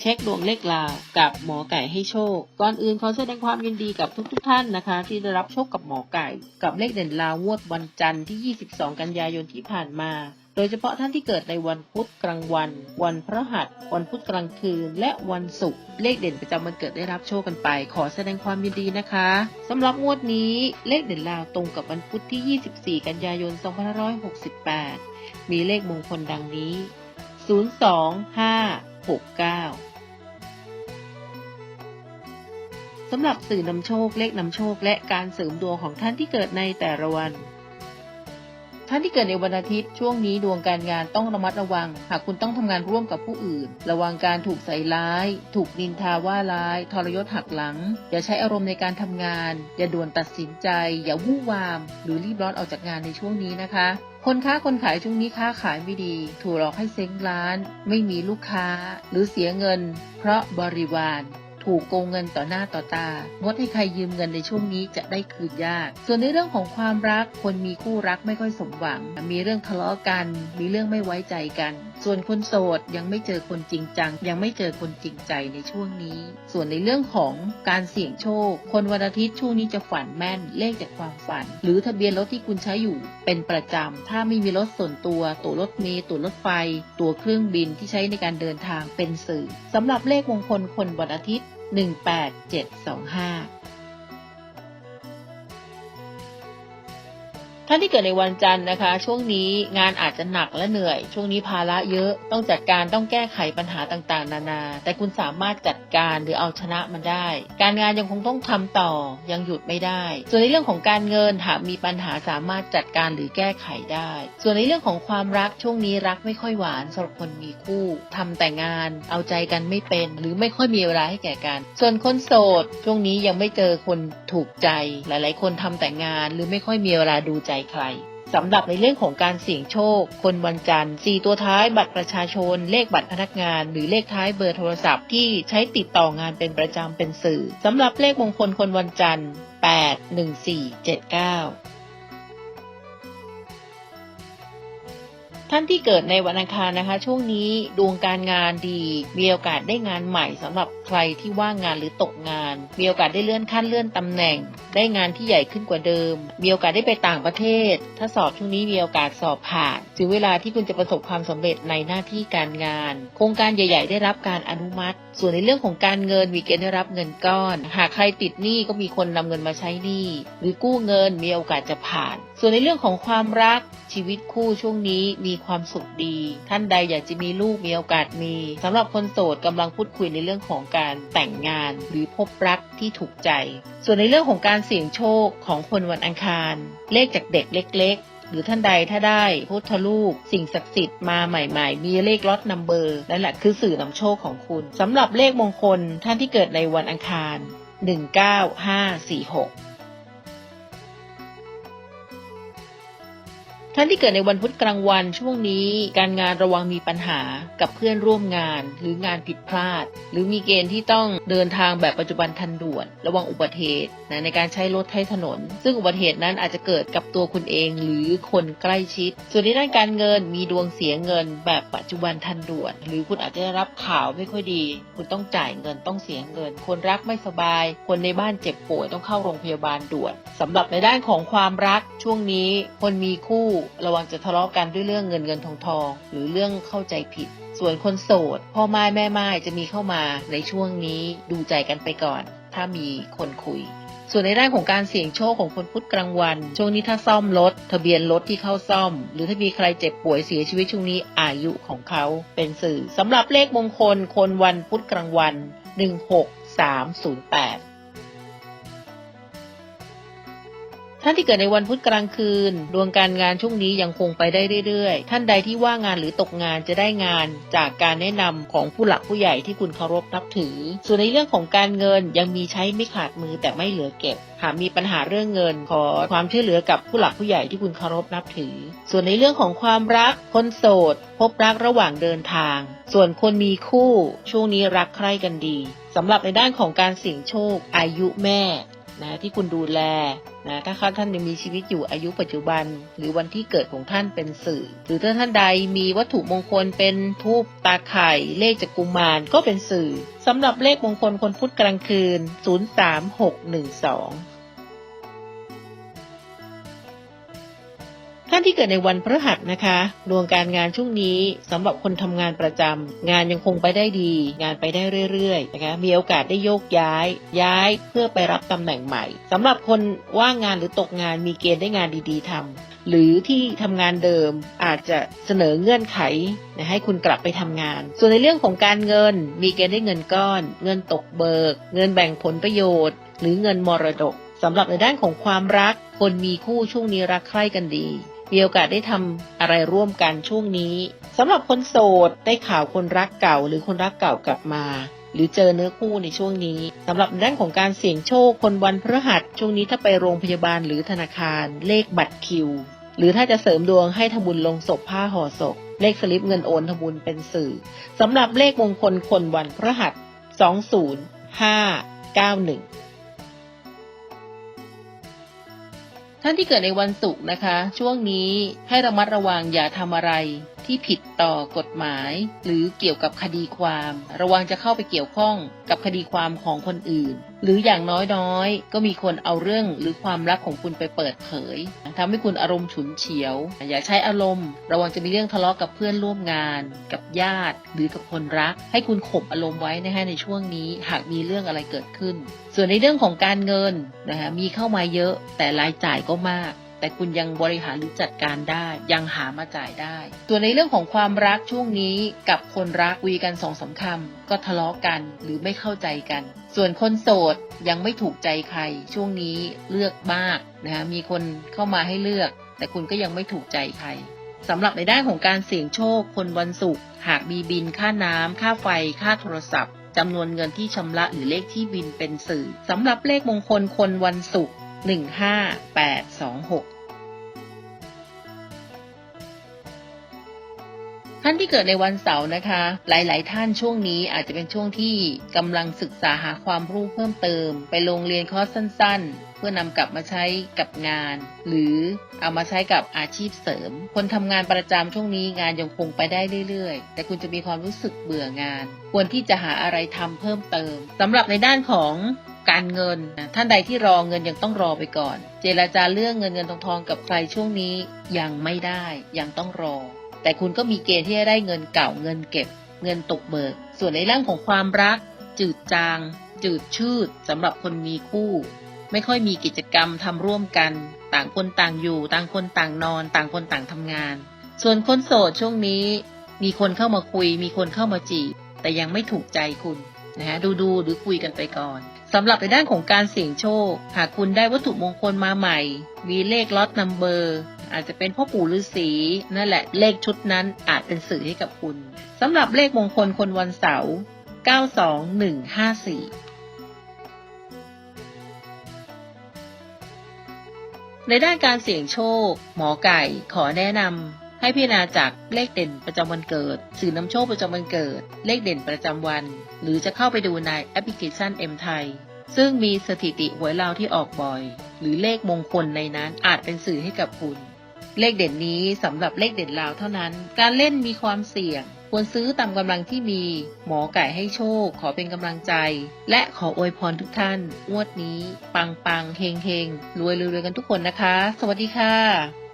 เช็คดวงเลขลาวกับหมอไก่ให้โชค ก่อนอื่นขอแสดงความยินดีกับทุกๆทท่านนะคะ ที่ได้รับโชคกับหมอไก่ กับเลขเด่นลาวงวดวันจันทร์ที่ 22 กันยายนที่ผ่านมา โดยเฉพาะท่านที่เกิดในวันพุธกลางวัน วันพฤหัส วันพุธกลางคืน และวันศุกร์เลขเด่นประจำวันเกิดได้รับโชคกันไป ขอแสดงความยินดีนะคะสำหรับงวดนี้เลขเด่นลาวตรงกับวันพุธที่ 24 กันยายน 2568 มีเลขมงคลดังนี้ 02569 สำหรับสื่อนำโชคเลขนำโชคและการเสริมดวงของท่านที่เกิดในแต่ละวัน ท่านที่เกิดในวันอาทิตย์ช่วงนี้ดวงการงานต้องระมัดระวัง หากคุณต้องทำงานร่วมกับผู้อื่น ระวังการถูกใส่ร้าย ถูกนินทาว่าร้าย ทรยศหักหลัง อย่าใช้อารมณ์ในการทำงาน อย่าด่วนตัดสินใจ อย่าวู่วาม หรือรีบร้อนออกจากงานในช่วงนี้นะคะคนค้าคนขายช่วงนี้ค้าขายไม่ดี ถูกหลอกให้เซ้งร้าน ไม่มีลูกค้า หรือเสียเงิน เพราะบริวาร ถูกโกงเงินต่อหน้าต่อตา งดให้ใครยืมเงินในช่วงนี้จะได้คืนยาก ส่วนในเรื่องของความรัก คนมีคู่รักไม่ค่อยสมหวัง มีเรื่องทะเลาะกัน มีเรื่องไม่ไว้ใจกัน ส่วนคนโสดยังไม่เจอคนจริงจัง ยังไม่เจอคนจริงใจในช่วงนี้ ส่วนในเรื่องของการเสี่ยงโชค คนวันอาทิตย์ช่วงนี้จะฝันแม่น เลขจากความฝัน หรือทะเบียนรถที่คุณใช้อยู่เป็นประจำ ถ้าไม่มีรถส่วนตัว ตั๋วรถเมล์ ตั๋วรถไฟ ตั๋วเครื่องบินที่ใช้ในการเดินทางเป็นสื่อสำหรับเลขมงคลคนวันอาทิตย์ 18725 ท่านที่เกิดในวันจันทร์นะคะ ช่วงนี้งานอาจจะหนักและเหนื่อย ช่วงนี้ภาระเยอะต้องจัดการต้องแก้ไขปัญหาต่างๆ นานา แต่คุณสามารถจัดการหรือเอาชนะมันได้ การงานยังคงต้องทำต่อยังหยุดไม่ได้ ส่วนในเรื่องของการเงินหากมีปัญหาสามารถจัดการหรือแก้ไขได้ ส่วนในเรื่องของความรักช่วงนี้รักไม่ค่อยหวานสำหรับคนมีคู่ทำแต่งาน เอาใจกันไม่เป็น หรือไม่ค่อยมีเวลาให้แก่กัน ส่วนคนโสดช่วงนี้ยังไม่เจอคนถูกใจ หลาย ๆ คนทำแต่งาน หรือไม่ค่อยมีเวลาดูใจใครสำหรับในเรื่องของการเสี่ยงโชค คนวันจันทร์4ตัวท้ายบัตรประชาชน เลขบัตรพนักงาน หรือเลขท้ายเบอร์โทรศัพท์ที่ใช้ติดต่องานเป็นประจำเป็นสื่อสำหรับเลขมงคลคนวันจันทร์8 1 4 7 9 ท่านที่เกิดในวันอังคารนะคะ ช่วงนี้ดวงการงานดี มีโอกาสได้งานใหม่สำหรับใครที่ว่างงานหรือตกงาน มีโอกาสได้เลื่อนขั้นเลื่อนตำแหน่ง ได้งานที่ใหญ่ขึ้นกว่าเดิม มีโอกาสได้ไปต่างประเทศ ถ้าสอบช่วงนี้มีโอกาสสอบผ่านถึงเวลาที่คุณจะประสบความสำเร็จในหน้าที่การงาน โครงการใหญ่ ๆ ได้รับการอนุมัติ ส่วนในเรื่องของการเงินมีเกณฑ์ได้รับเงินก้อน หากใครติดหนี้ก็มีคนนำเงินมาใช้หนี้หรือกู้เงินมีโอกาสจะผ่าน ส่วนในเรื่องของความรักชีวิตคู่ช่วงนี้มีความสุขดี ท่านใดอยากจะมีลูกมีโอกาสมีสำหรับคนโสดกำลังพูดคุยในเรื่องของการแต่งงาน หรือพบรักที่ถูกใจ ส่วนในเรื่องของการเสี่ยงโชคของคนวันอังคาร เลขจากเด็กเล็กๆหรือท่านใดถ้าได้พุทธลูกสิ่งศักดิ์สิทธิ์มาใหม่ๆ มีเลขล็อตนัมเบอร์นั่นแหละคือสื่อนำโชคของคุณสำหรับเลขมงคลท่านที่เกิดในวันอังคาร 19546 ท่านที่เกิดในวันพุธกลางวันช่วงนี้ การงานระวังมีปัญหากับเพื่อนร่วมงาน หรืองานผิดพลาด หรือมีเกณฑ์ที่ต้องเดินทางแบบปัจจุบันทันด่วน ระวังอุบัติเหตุนะในการใช้รถใช้ถนน ซึ่งอุบัติเหตุนั้นอาจจะเกิดกับตัวคุณเองหรือคนใกล้ชิด ส่วนในด้านการเงินมีดวงเสียเงิน แบบปัจจุบันทันด่วน หรือคุณอาจจะได้รับข่าวไม่ค่อยดี คุณต้องจ่ายเงินต้องเสียเงิน คนรักไม่สบาย คนในบ้านเจ็บป่วยต้องเข้าโรงพยาบาลด่วนสำหรับในด้านของความรักช่วงนี้คนมีคู่ระวังจะทะเลาะกันด้วยเรื่องเงินเงินทองทองหรือเรื่องเข้าใจผิด ส่วนคนโสด พ่อไม้แม่ไม้จะมีเข้ามาในช่วงนี้ดูใจกันไปก่อน ถ้ามีคนคุย ส่วนในด้านของการเสี่ยงโชคของคนพุธกลางวัน ช่วงนี้ถ้าซ่อมรถทะเบียนรถที่เข้าซ่อม หรือถ้ามีใครเจ็บป่วยเสียชีวิตช่วงนี้อายุของเขาเป็นสื่อสำหรับเลขมงคลคนวันพุธกลางวัน 16308 ที่เกิดในวันพุธกลางคืน ดวงการงานช่วงนี้ยังคงไปได้เรื่อยๆ ท่านใดที่ว่างงานหรือตกงานจะได้งานจากการแนะนำของผู้หลักผู้ใหญ่ที่คุณเคารพนับถือ ส่วนในเรื่องของการเงินยังมีใช้ไม่ขาดมือแต่ไม่เหลือเก็บหากมีปัญหาเรื่องเงินขอความช่วยเหลือกับผู้หลักผู้ใหญ่ที่คุณเคารพนับถือ ส่วนในเรื่องของความรักคนโสด พบรักระหว่างเดินทาง ส่วนคนมีคู่ ช่วงนี้รักใคร่กันดีสำหรับในด้านของการเสี่ยงโชค อายุแม่ นะที่คุณดูแลนะถ้าเขาท่านยังมีชีวิตอยู่อายุปัจจุบัน หรือวันที่เกิดของท่านเป็นสื่อ หรือถ้าท่านใดมีวัตถุมงคลเป็นทูปตาไข่เลขจักกุมารก็เป็นสื่อสำหรับเลขมงคลคนพุธกลางคืน 03612านที่เกิดในวันพฤหัสนะคะดวงการงานช่วงนี้สำหรับคนทำงานประจำงานยังคงไปได้ดี งานไปได้เรื่อยๆนะคะมีโอกาสได้โยกย้าย ย้ายเพื่อไปรับตำแหน่งใหม่สำหรับคนว่างงานหรือตกงานมีเกณฑ์ได้งานดีๆทำหรือที่ทำงานเดิมอาจจะเสนอเงื่อนไขนะให้คุณกลับไปทำงาน ส่วนในเรื่องของการเงิน มีเกณฑ์ได้เงินก้อน เงินตกเบิก เงินแบ่งผลประโยชน์ หรือเงินมรดกสำหรับในด้านของความรัก คนมีคู่ช่วงนี้รักใคร่กันดี มีโอกาสได้ทำอะไรร่วมกันช่วงนี้สำหรับคนโสดได้ข่าวคนรักเก่าหรือคนรักเก่ากลับมา หรือเจอเนื้อคู่ในช่วงนี้สำหรับด้านของการเสี่ยงโชคคนวันพฤหัสช่วงนี้ถ้าไปโรงพยาบาลหรือธนาคาร เลขบัตรคิว หรือถ้าจะเสริมดวงให้ทำบุญลงศพผ้าห่อศพ เลขสลิปเงินโอนทำบุญเป็นสื่อสำหรับเลขมงคลคนวันพฤหัส 20591 ท่านที่เกิดในวันศุกร์นะคะ ช่วงนี้ให้ระมัดระวังอย่าทำอะไรที่ผิดต่อกฎหมาย หรือเกี่ยวกับคดีความ ระวังจะเข้าไปเกี่ยวข้องกับคดีความของคนอื่น หรืออย่างน้อยๆ ก็มีคนเอาเรื่องหรือความลับของคุณไปเปิดเผยทำให้คุณอารมณ์ฉุนเฉียว อย่าใช้อารมณ์ ระวังจะมีเรื่องทะเลาะกับเพื่อนร่วมงาน กับญาติ หรือกับคนรัก ให้คุณข่มอารมณ์ไว้นะฮะในช่วงนี้หากมีเรื่องอะไรเกิดขึ้น ส่วนในเรื่องของการเงินนะคะมีเข้ามาเยอะแต่รายจ่ายก็มาก แต่คุณยังบริหารหรือจัดการได้ ยังหามาจ่ายได้ ส่วนในเรื่องของความรักช่วงนี้กับคนรักคุยกันสองสามคำก็ทะเลาะกันหรือไม่เข้าใจกัน ส่วนคนโสดยังไม่ถูกใจใคร ช่วงนี้เลือกมากนะคะมีคนเข้ามาให้เลือก แต่คุณก็ยังไม่ถูกใจใครสำหรับในด้านของการเสี่ยงโชค คนวันศุกร์หากมีบินค่าน้ำค่าไฟ ค่าโทรศัพท์จำนวนเงินที่ชำระหรือเลขที่บินเป็นสื่อสำหรับเลขมงคลคนวันศุกร์ 15826ท่านที่เกิดในวันเสาร์นะคะ หลาย ๆ ท่านช่วงนี้อาจจะเป็นช่วงที่กำลังศึกษาหาความรู้เพิ่มเติม ไปโรงเรียนคอร์สสั้น ๆ เพื่อนำกลับมาใช้กับงาน หรือเอามาใช้กับอาชีพเสริม คนทำงานประจำช่วงนี้งานยังคงไปได้เรื่อย ๆ แต่คุณจะมีความรู้สึกเบื่องาน ควรที่จะหาอะไรทำเพิ่มเติมสำหรับในด้านของ การเงิน ท่านใดที่รอเงินยังต้องรอไปก่อน เจรจาเรื่องเงินเงินทองทองกับใครช่วงนี้ยังไม่ได้ยังต้องรอ แต่คุณก็มีเกณฑ์ที่จะได้เงินเก่าเงินเก็บ เงินตกเบิก ส่วนในเรื่องของความรัก จืดจาง จืดชืดสำหรับคนมีคู่ ไม่ค่อยมีกิจกรรมทำร่วมกัน ต่างคนต่างอยู่ ต่างคนต่างนอน ต่างคนต่างทำงาน ส่วนคนโสดช่วงนี้ มีคนเข้ามาคุย มีคนเข้ามาจีบแต่ยังไม่ถูกใจคุณนะฮะดูดูหรือคุยกันไปก่อน สำหรับในด้านของการเสี่ยงโชค หากคุณได้วัตถุมงคลมาใหม่ มีเลขล็อตนัมเบอร์ อาจจะเป็นพ่อปู่ฤาษีนั่นแหละเลขชุดนั้นอาจเป็นสื่อให้กับคุณสำหรับเลขมงคลคนวันเสาร์92154ในด้านการเสี่ยงโชค หมอไก่ขอแนะนำ ให้พิจารณาจากเลขเด่นประจำวันเกิด สื่อนำโชคประจำวันเกิด เลขเด่นประจำวัน หรือจะเข้าไปดูในแอปพลิเคชัน M ไทยซึ่งมีสถิติหวยลาวที่ออกบ่อย หรือเลขมงคลในนั้นอาจเป็นสื่อให้กับคุณ เลขเด่นนี้สำหรับเลขเด่นลาวเท่านั้น การเล่นมีความเสี่ยง ควรซื้อตามกำลังที่มี หมอไก่ให้โชค ขอเป็นกำลังใจ และขออวยพรทุกท่านงวดนี้ ปังปังเฮงเฮงรวยรวยกันทุกคนนะคะ สวัสดีค่ะ